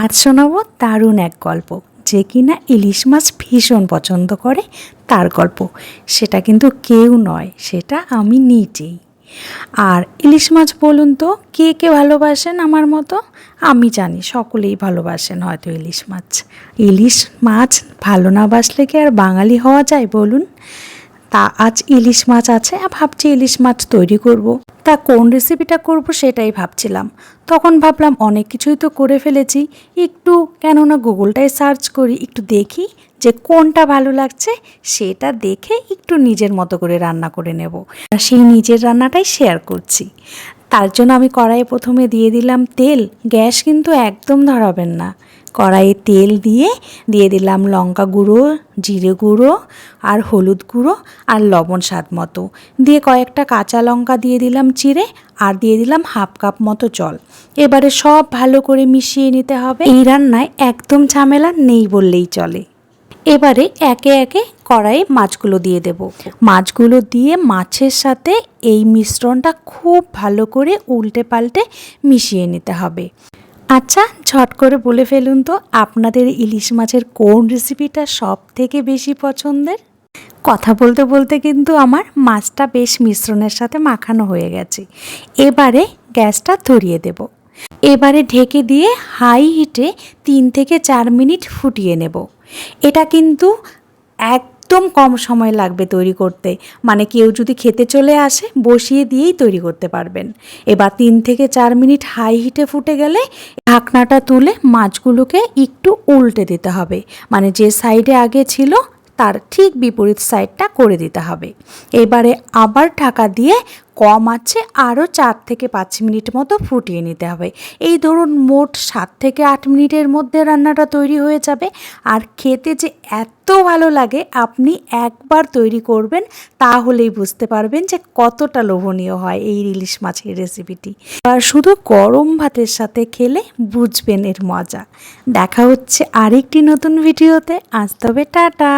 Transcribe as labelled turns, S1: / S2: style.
S1: আজ শোনাবো দারুণ এক গল্প, যে কিনা ইলিশ মাছ ভীষণ পছন্দ করে তার গল্প। সেটা কিন্তু কেউ নয়, সেটা আমি নিজেই। আর ইলিশ মাছ বলুন তো, কে কে ভালোবাসেন আমার মতো? আমি জানি সকলেই ভালোবাসেন হয়তো ইলিশ মাছ। ইলিশ মাছ ভালো না বাসলে কি আর বাঙালি হওয়া যায় বলুন? তা আজ ইলিশ মাছ আছে, ভাবছি ইলিশ মাছ তৈরি করব। তা কোন রেসিপিটা করব সেটাই ভাবছিলাম। তখন ভাবলাম অনেক কিছুই তো করে ফেলেছি। একটু কেননা গুগলটায় সার্চ করি, একটু দেখি যে কোনটা ভালো লাগছে, সেটা দেখে একটু নিজের মতো করে রান্না করে নেব। সেই নিজের রান্নাটাই শেয়ার করছি। তার জন্য আমি কড়াইয়ে প্রথমে দিয়ে দিলাম তেল। গ্যাস কিন্তু একদম ধরাবেন না। কড়াইয়ে তেল দিয়ে দিয়ে দিলাম লঙ্কা গুঁড়ো, জিরে গুঁড়ো আর হলুদ গুঁড়ো আর লবণ স্বাদ মতো। দিয়ে কয়েকটা কাঁচা লঙ্কা দিয়ে দিলাম চিড়ে আর দিয়ে দিলাম হাফ কাপ মতো জল। এবারে সব ভালো করে মিশিয়ে নিতে হবে। এই রান্নায় একদম ঝামেলা নেই বললেই চলে। এবারে একে একে কড়াইয়ে মাছগুলো দিয়ে দেব। মাছগুলো দিয়ে মাছের সাথে এই মিশ্রণটা খুব ভালো করে উল্টে পাল্টে মিশিয়ে নিতে হবে। আচ্ছা ঝট করে বলে ফেলুন তো, আপনাদের ইলিশ মাছের কোন রেসিপিটা সব থেকে বেশি পছন্দের? কথা বলতে বলতে কিন্তু আমার মাছটা বেশ মিশ্রণের সাথে মাখানো হয়ে গেছে। এবারে গ্যাসটা ধরিয়ে দেব। এবারে ঢেকে দিয়ে হাই হিটে তিন থেকে চার মিনিট ফুটিয়ে নেব। এটা কিন্তু একদম কম সময় লাগবে তৈরি করতে। মানে কেউ যদি খেতে চলে আসে, বসিয়ে দিয়েই তৈরি করতে পারবেন। এবার তিন থেকে চার মিনিট হাই হিটে ফুটে গেলে ঢাকনাটা তুলে মাছগুলোকে একটু উল্টে দিতে হবে। মানে যে সাইডে আগে ছিল, তার ঠিক বিপরীত সাইডটা করে দিতে হবে। এবারে আবার ঢাকা দিয়ে কম আছে, আরও চার থেকে পাঁচ মিনিট মতো ফুটিয়ে নিতে হবে। এই ধরুন মোট সাত থেকে আট মিনিটের মধ্যে রান্নাটা তৈরি হয়ে যাবে। আর খেতে যে এত ভালো লাগে, আপনি একবার তৈরি করবেন, তাহলেই বুঝতে পারবেন যে কতটা লোভনীয় হয় এই ইলিশ মাছের রেসিপিটি। আর শুধু গরম ভাতের সাথে খেলে বুঝবেন এর মজা। দেখা হচ্ছে আরেকটি নতুন ভিডিওতে। আজ তবে টাটা!